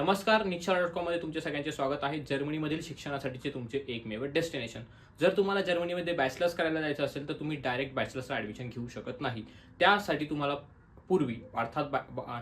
नमस्कार निक्षा डॉट कॉममध्ये तुमचे सगळ्यांचे स्वागत आहे. जर्मनीमधील शिक्षणासाठीचे तुमचे एकमेव डेस्टिनेशन जर तुम्हाला जर्मनीमध्ये बॅचलर्स करायला जायचं असेल तर तुम्ही डायरेक्ट बॅचलर्सला ऍडमिशन घेऊ शकत नाही. त्यासाठी तुम्हाला पूर्वी अर्थात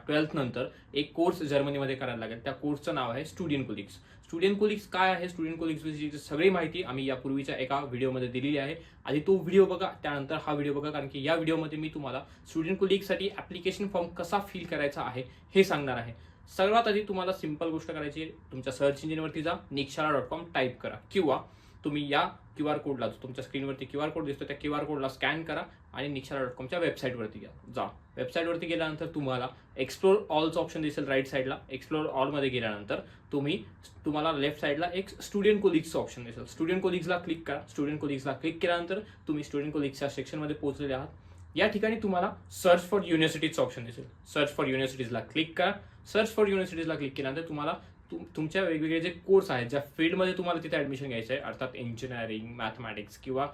ट्वेल्थ नंतर एक कोर्स जर्मनीमध्ये करायला लागेल. त्या कोर्सचं नाव आहे स्टुडियन कोलिक्स स्टुडियन कोलिक्स काय आहे? स्टुडियन कोलिक्स विषयीची सगळी माहिती आम्ही यापूर्वीच्या एका व्हिडिओमध्ये दिलेली आहे. आधी तो व्हिडिओ बघा त्यानंतर हा व्हिडिओ बघा कारण की या व्हिडिओमध्ये मी तुम्हाला स्टुडियन कोलिक्ससाठी ऍप्लिकेशन फॉर्म कसा फिल करायचा आहे हे सांगणार आहे. सर्वात आधी तुम्हाला सिंपल गोष्ट करायची तुमच्या सर्च इंजिनवरती जा. निक्षारा डॉट कॉम टाईप करा. किंवा तुम्ही या क्यू आर कोडला तुमच्या स्क्रीनवरती क्यू आर कोड दिसतो त्या क्यू आर कोडला स्कॅन करा आणि निक्षारा डॉट कॉमच्या वेबसाईटवरती घ्या. जा. वेबसाईटवरती गेल्यानंतर तुम्हाला एक्सप्लोर ऑलचं ऑप्शन दिसेल राईट साईडला एक्सप्लोर ऑलमध्ये गेल्यानंतर तुम्ही तुम्हाला लेफ्ट साईडला एक स्टुडंट कोलिग्सचं ऑप्शन दिसेल. स्टुडंट कोलिग्सला क्लिक करा. स्टुडंट कोलिग्सला क्लिक केल्यानंतर तुम्ही स्टुडंट कोलिग्सच्या सेक्शनमध्ये पोहोचलेले आहात. या ठिकाणी तुम्हाला सर्च फॉर युनिव्हर्सिटीजचं ऑप्शन दिसेल. सर्च फॉर युनिव्हर्सिटीजला क्लिक करा. सर्च फॉर युनिव्हर्सिटीजला क्लिक केल्यानंतर तुम्हाला तुम- तुमच्या वेगवेगळे जे कोर्स आहेत ज्या फील्डमध्ये तुम्हाला तिथे ॲडमिशन घ्यायचं आहे अर्थात इंजिनिअरिंग मॅथमॅटिक्स किंवा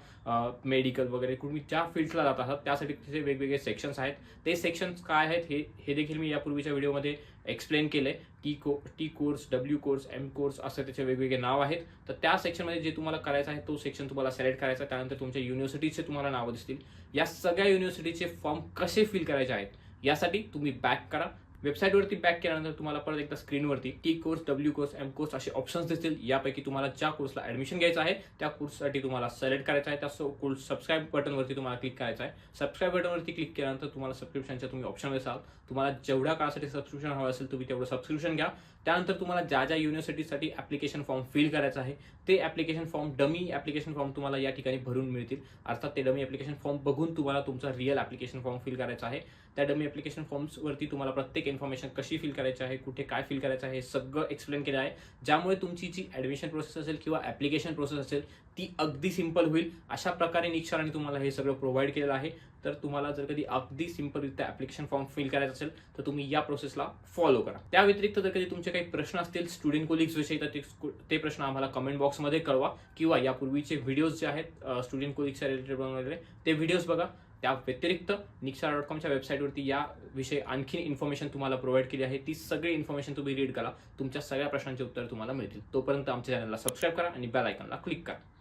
मेडिकल वगैरे कुठून ज्या फील्डला जात आहात त्यासाठी तिथे वेगवेगळे सेक्शन्स आहेत. ते सेक्शन्स काय आहेत हे हे देखील मी यापूर्वीच्या व्हिडिओमध्ये एक्सप्लेन केलं आहे टी को T course W course M course असं त्याचे वेगवेगळे नाव आहेत. तर त्या सेक्शनमध्ये जे तुम्हाला करायचं आहे तो सेक्शन तुम्हाला सिलेक्ट करायचा आहे. त्यानंतर तुमच्या युनिव्हर्सिटीचे तुम्हाला नावं दिसतील. या सगळ्या युनिव्हर्सिटीचे फॉर्म कसे फिल करायचे आहेत यासाठी तुम्ही बॅक करा. वेबसाईटवरती बॅक केल्यानंतर तुम्हाला परत एकदा स्क्रीनवरती T course W course M course असे ऑप्शन्स दिसतील. यापैकी तुम्हाला ज्या कोर्सला ऍडमिशन घ्यायचं आहे त्या कोर्ससाठी तुम्हाला सिलेक्ट करायचं आहे. त्या कोर्स सबस्क्राईब बटनवरती तुम्हाला क्लिक करायचं आहे. सबस्क्राईब बटनवरती क्लिक केल्यानंतर तुम्हाला सबस्क्रिप्शनच्या तुम्ही ऑप्शन असाल तुम्हाला जेवढ्या काळासाठी सबस्क्रिप्शन हवं असेल तुम्ही तेवढं सबस्क्रिप्शन घ्या. त्यानंतर तुम्हाला ज्या ज्या युनिव्हर्सिटीसाठी ॲप्लिकेशन फॉर्म फिल करायचं आहे ते application form dummy application form तुम्हाला या ठिकाणी भरून मिळतील. अर्थात ते डमी ॲप्लिकेशन फॉर्म बघून तुम्हाला तुमचा रिअल ॲप्लिकेशन फॉर्म फिल करायचा आहे. त्या डमी ॲप्लिकेशन फॉर्म्सवरती तुम्हाला प्रत्येक इन्फॉर्मेशन कशी फिल करायची आहे कुठे काय फिल करायचं आहे हे सगळं एक्सप्लेन केलं आहे. ज्यामुळे तुमची जी ऍडमिशन प्रोसेस असेल किंवा ऍप्लिकेशन प्रोसेस असेल ती अगदी सिंपल होईल. अशा प्रकारे निक्षाराने तुम्हाला हे सगळं प्रोव्हाइड केलेलं आहे. तर तुम्हाला जर कधी अगदी सिंपलरित्या ऍप्लिकेशन फॉर्म फिल करायचा असेल तर तुम्ही या प्रोसेसला फॉलो करा. त्या व्यतिरिक्त जर कधी तुमचे काही प्रश्न असतील स्टुडंट कोलिग्स विषयी तर ते- ते प्रश्न आम्हाला कमेंट बॉक्समध्ये कळवा किंवा यापूर्वीचे व्हिडिओज जे आहेत स्टुडंट कोलिग्सच्या रिलेटेड बनवलेले ते व्हिडिओज बघा. त्या व्यतिरिक्त निक्षा डॉट कॉमच्या वेबसाईटवरती या विषयी आणखी इन्फॉर्मेशन तुम्हाला प्रोव्हाइड केली आहे. ती सगळी इन्फॉर्मेशन तुम्ही रीड करा. तुमच्या सगळ्या प्रश्नांचे उत्तर तुम्हाला मिळतील. तोपर्यंत आमच्या चॅनलला सबस्क्राईब करा आणि बेल आयकॉनला क्लिक करा.